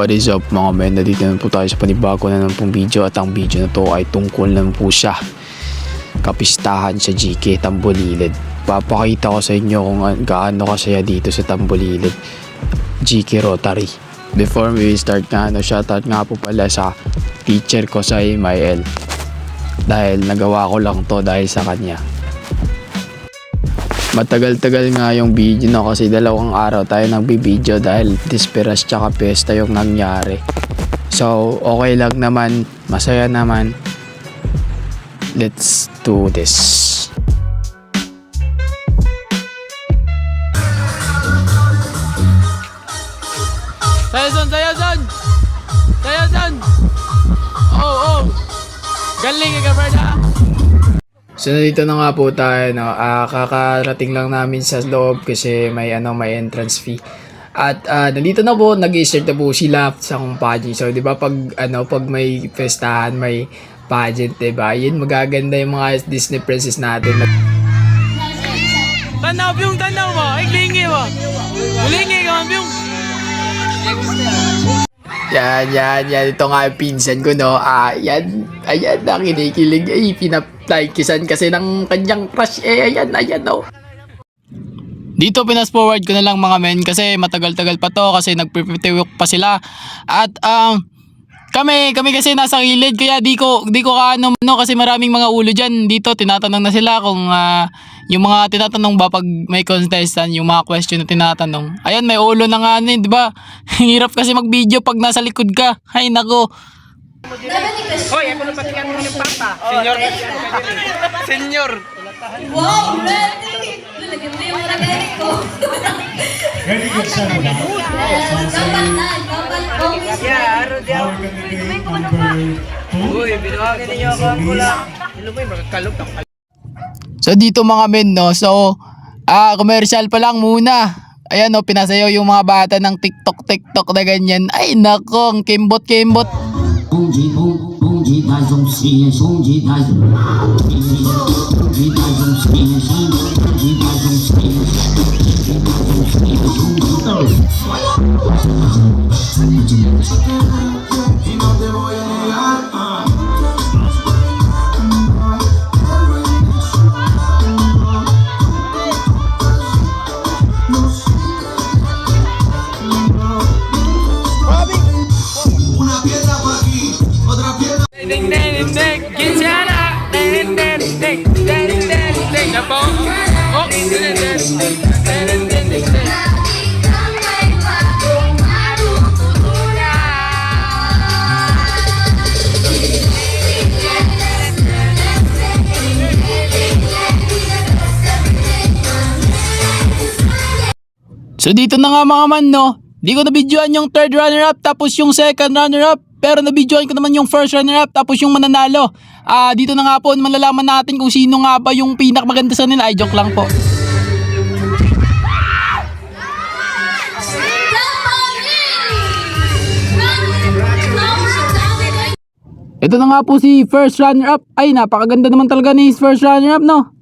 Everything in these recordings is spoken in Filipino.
What is up mga men? Nandito na po tayo sa panibago na naman pong video at ang video na to ay tungkol naman po siya kapistahan sa GK Tambolilid. Papakita ko sa inyo kung an- gaano kasaya dito sa Tambolilid GK Rotary. Before we start nga, no, shoutout nga po pala sa teacher ko sa MIL. Dahil nagawa ko lang to dahil sa kanya. Matagal-tagal nga yung video na kasi dalawang araw tayo nagbibideo dahil disperas tsaka pesta yung nangyari. So, okay lang naman, masaya naman. Let's do this. Sayo son, sayo son! Sayo son! Oh, oh! Galing ka, Berna! So nandito na nga po tayo no. Ah, kakarating lang namin sa loob kasi may ano may entrance fee. At ah, nandito na po, nag-start na po sila sa kung pageant. So 'di ba pag ano pag may festahan, may pageant, 'di ba? Yun magaganda yung mga Disney princess natin. Tanaw, Byung, tanaw mo! Iglingi mo! Iglingi ka, Byung! Yan, yan, yan. Ito nga yung pinsan ko, no. Ah, yan. Ayan, na kinikilig. Ay, pinaply kisan kasi ng kanyang crush. Eh, ayan, ayan, no. Dito pinas forward ko na lang mga men kasi matagal-tagal pa to kasi nagpipitiwok pa sila. At um kami kami kasi nasa gilid kaya di ko di ko kaano no kasi maraming mga ulo diyan dito tinatanong na sila kung ah, yung mga tinatanong ba pag may contestant yung mga question na tinatanong. Ayan may ulo na nga ni, di ba? Hirap kasi mag-video pag nasa likod ka. Ay nako. Hoy, ako na patikan mo ng papa! Senyor! Senyor! Wow, ready! Lagyan mo yung maragay ko. Ready ka sa mula. Kapat na, kapat ko. Yeah, two. Uy, binuhagin ninyo ako ang kulang. Ba yung magkakalog ako? So dito mga men no. So ah commercial pa lang muna. Ayan no, pinasayaw yung mga bata ng TikTok TikTok na ganyan. Ay nako, ang kimbot kimbot. 攻击攻攻击，太重死呀！攻击太重，攻击太重死呀！攻击太重死呀！攻击太重死呀！攻击太重！So dito na nga mga man no. Di ko na-videoan yung third runner-up tapos yung second runner-up. Pero na-videoan ko naman yung first runner-up tapos yung mananalo. Ah, dito na nga po malalaman natin kung sino nga ba yung pinakamaganda sa nila. Ay, joke lang po. Ito na nga po si first runner-up. Ay, napakaganda naman talaga ni first runner-up, no?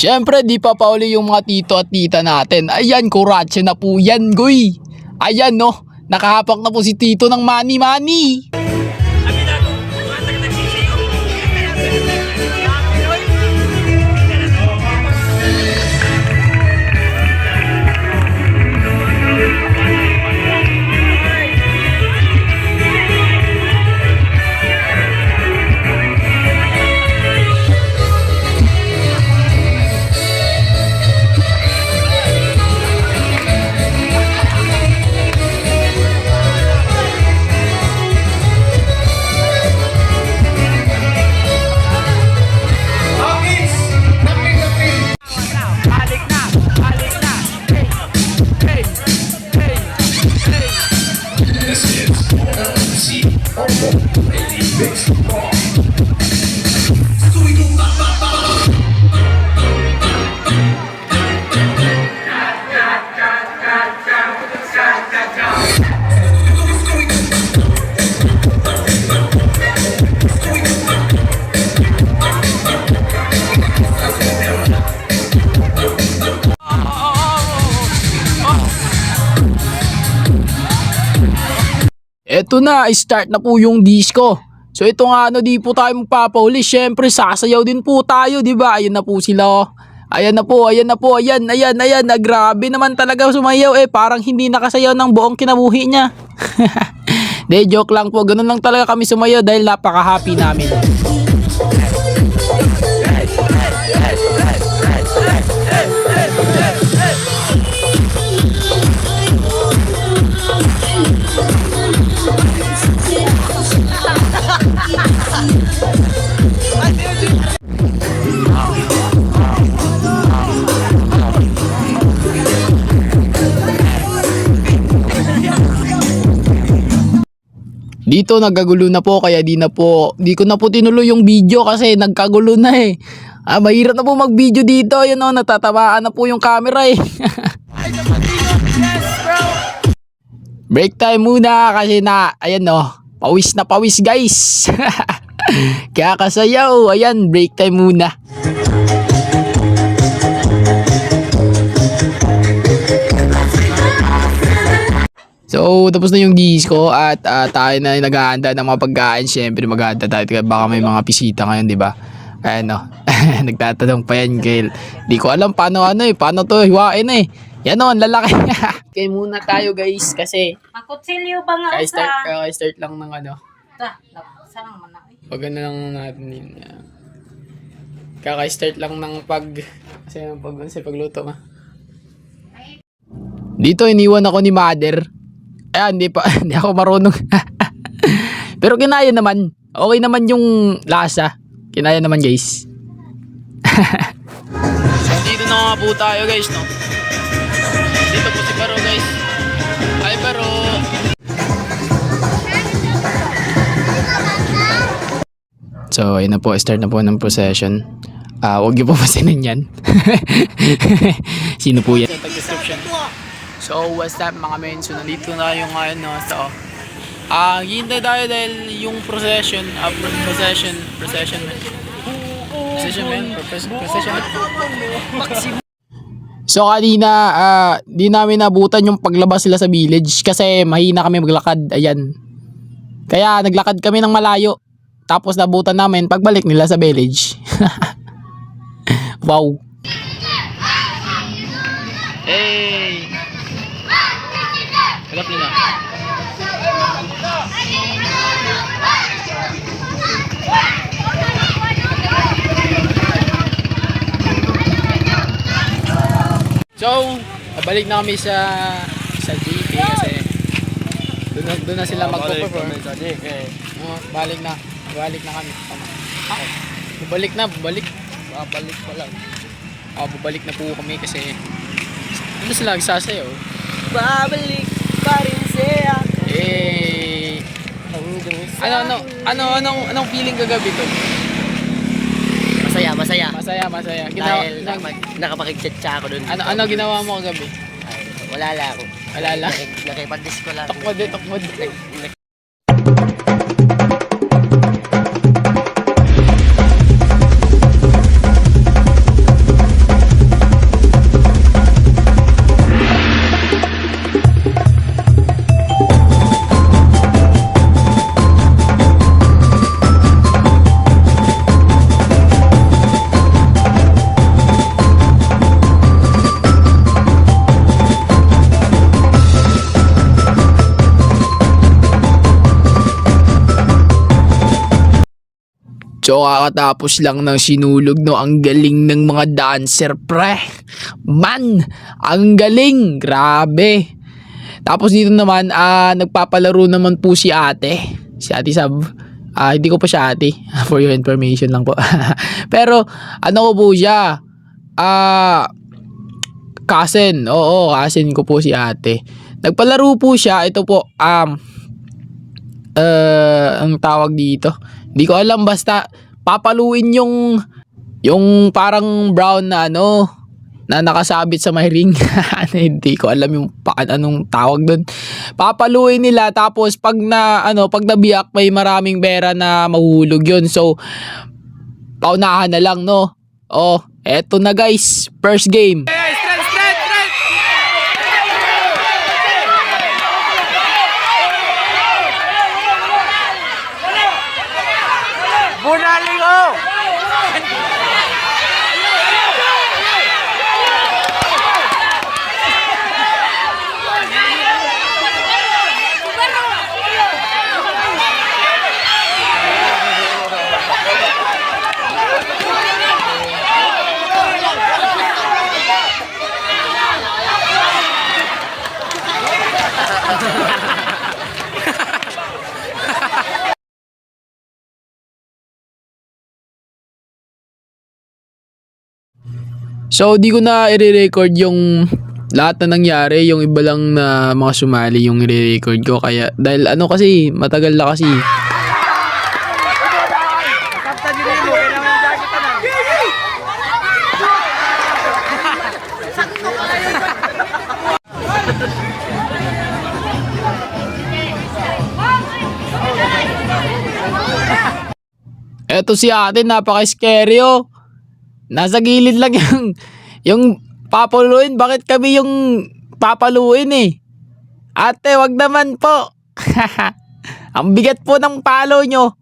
Siyempre, di pa pauli yung mga tito at tita natin. Ayan, kuratse na po yan, goy. Ayan, no. Nakahapak na po si tito ng money-money. Ito na, start na po yung disco. So ito nga ano, di po tayo magpapahuli. Siyempre, sasayaw din po tayo, di ba? Ayun na po sila. oh. Ayan na po, ayan na po, ayan, ayan, ayan. Na, grabe naman talaga sumayaw eh. Parang hindi nakasayaw ng buong kinabuhi niya. De, joke lang po. Ganun lang talaga kami sumayaw dahil napaka-happy namin. Dito nagkagulo na po kaya di na po di ko na po tinuloy yung video kasi nagkagulo na eh. Ah, mahirap na po mag-video dito. Ayun oh, natatamaan na po yung camera eh. Break time muna kasi na ayan oh, pawis na pawis guys. kaya kasayaw, ayan, break time muna. So, tapos na yung disco at ah, tayo na naghahanda ng mga pagkain. Siyempre, maghahanda tayo. Kaya Baka may mga bisita ngayon, di ba? Ano, nagtatanong pa yan kay Di ko alam paano ano eh, paano to hiwain eh. Yan o, ang lalaki. Kaya muna tayo guys kasi Makutsilyo ba nga kaya start, sa... kaya start lang ng ano. Ta, saan naman na? Wag na lang natin yun. Kaka-start lang ng pag... Kasi yung pag, kasi pagluto ma. Dito iniwan ako ni mother. Ayan, hindi pa, hindi ako marunong. Pero kinaya naman. Okay naman yung lasa. Kinaya naman guys. so dito na nga po tayo guys no. Dito po si Baro guys. Ay Baro. So, ayun na po, start na po ng procession. Ah, wag niyo po pasinin yan. Sino po yan? Sa description. So, what's up mga men? So, nandito na tayo ngayon, no? So, ah, hintay tayo dahil yung procession, pro- procession, procession, procession, man, procession, procession. So kanina, ah, di namin nabutan yung paglabas sila sa village kasi mahina kami maglakad. Ayan. Kaya naglakad kami ng malayo. Tapos nabutan namin pagbalik nila sa village. wow. Hey! Harap nila. So, balik na kami sa sa GP kasi doon na, doon na sila magpo-perform. Oh, balik na. Balik na kami. Tama. Bubalik na, bubalik. Babalik pa lang. Ah, bubalik na po kami kasi ano sila nagsasayaw? Babalik pa rin siya. Eh, ano, ano, ano, anong, anong feeling kagabi to? Masaya, masaya. Masaya, masaya. Ginawa, Dahil nag, nakapag, nakapag-chat siya ako dun. ano, ano ginawa mo kagabi? Ay, wala lang ako. Wala lang. Nakip- Nakipag-disco lang. Tokmod tokmod. So kakatapos lang ng sinulog no, ang galing ng mga dancer pre. Man, ang galing, grabe. Tapos dito naman, ah nagpapalaro naman po si ate. Si ate Sab. Ah, hindi ko pa siya ate. For your information lang po. Pero, ano ko po siya? Ah, cousin. Oo, cousin ko po si ate. Nagpalaro po siya. Ito po, um, uh, ang tawag dito. Hindi ko alam basta papaluin yung yung parang brown na ano na nakasabit sa may ring. Hindi ko alam yung pa, anong tawag doon. Papaluin nila tapos pag na ano pag nabiyak may maraming pera na mahuhulog yun. So paunahan na lang no. Oh, eto na guys, first game. So, di ko na i-record yung lahat na nangyari, yung iba lang na mga sumali yung i-record ko. Kaya, dahil ano kasi, matagal na kasi. Eto si ate, napaka-scary oh. Nasa gilid lang yung, yung papaluin. Bakit kami yung papaluin eh? Ate, wag naman po. Ang bigat po ng palo nyo.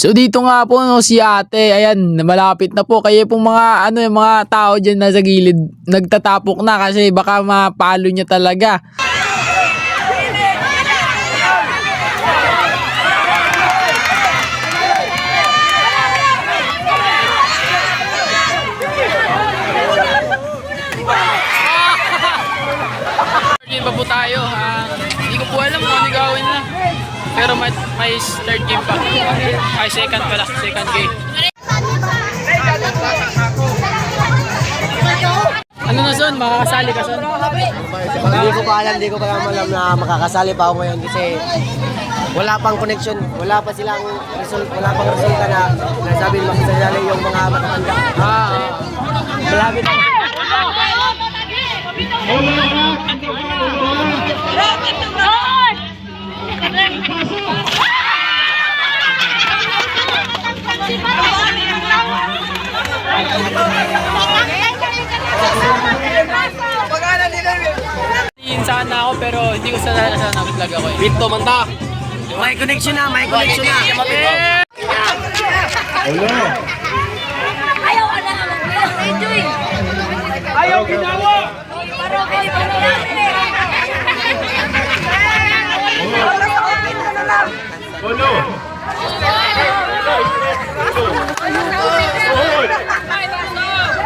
So dito nga po no, si ate, ayan, malapit na po. Kaya pong mga, ano, yung mga tao dyan nasa gilid, nagtatapok na kasi baka mapalo niya talaga. Game Pero may, may third game pa. Ay, second pala. Second game. Ano na son, makakasali ka son? Hindi ko pa alam, hindi ko pa alam, alam na makakasali pa ako ngayon kasi wala pang connection, wala pa silang result, wala pang resulta na nasabi makasali yung mga matatanda. Ah, malapit na. Tingin sana ako pero hindi ko sana sana nag-vlog ako eh. Pinto man ta. May connection na, may connection na. Ayaw ka na. Enjoy. Ayaw ginawa! Parang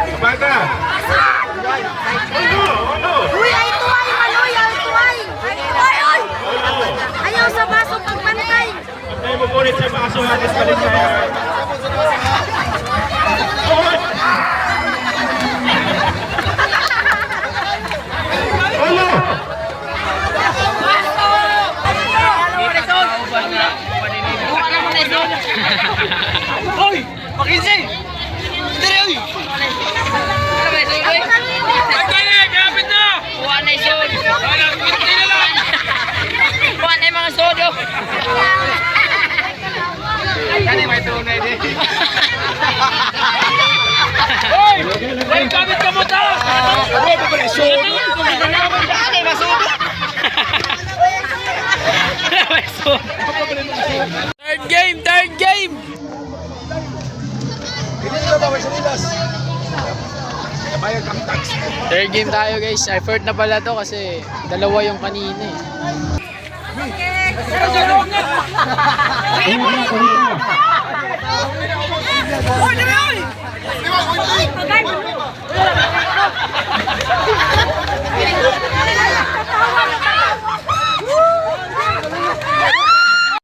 hindi pa Uy, ay tuway, maloy, ay tuway. Ay, ay. Ayaw sa baso pagpantay. Hoy! Pakinsi! Dere, oy! Ay, kaya! Kapit na! Kuha na yung sodo! Wala, pinti na lang! Kuha na yung mga sodo! Kani may tunay din. Hoy! Hoy, kapit ka mo ta! Hoy, pa pala may sodo! May sodo! Third game! Third game! Third game tayo guys. I fourth na pala to kasi dalawa yung kanina eh.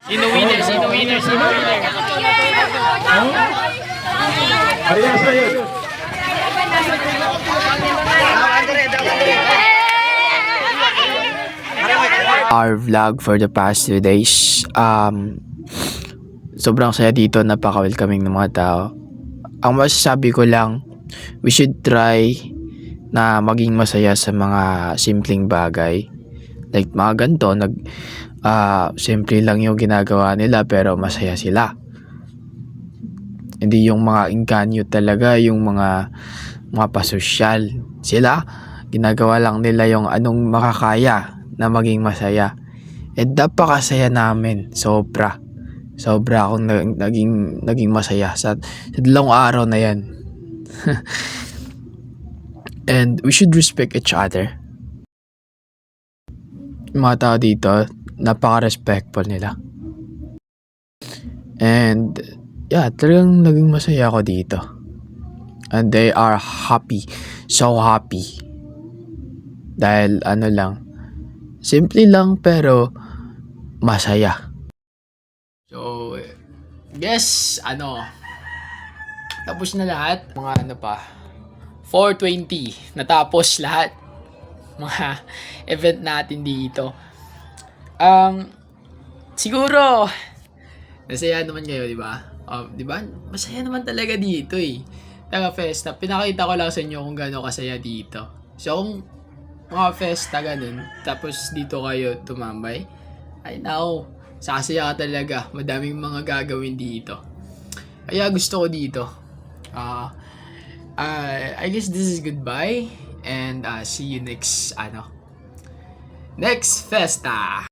Sino winner? Sino winner? Sino winner? our vlog for the past two days. Um, sobrang saya dito, napaka-welcoming ng mga tao. Ang masasabi ko lang, we should try na maging masaya sa mga simpleng bagay. Like mga ganito, nag, ah, simple lang yung ginagawa nila pero masaya sila. Hindi yung mga inganyo talaga, yung mga mga pasosyal. Sila, ginagawa lang nila yung anong makakaya na maging masaya. And napakasaya namin, sobra. Sobra akong na- naging, naging masaya sa, sa dalawang araw na yan. And we should respect each other. Mga tao dito, napaka-respectful nila. And, yeah, talagang naging masaya ako dito. And they are happy. So happy. Dahil, ano lang, simple lang pero masaya. Yes, ano, tapos na lahat. Mga ano pa, 420, natapos lahat. Mga event natin dito. Um, siguro, masaya naman kayo, di ba? Um, di ba? Masaya naman talaga dito eh. Taga Festa. Pinakita ko lang sa inyo kung gaano kasaya dito. So, kung mga Festa ganun, tapos dito kayo tumambay, ay nako, sasaya ka talaga. Madaming mga gagawin dito. Kaya gusto ko dito. Ah, uh, I guess this is goodbye and uh, see you next ano next festa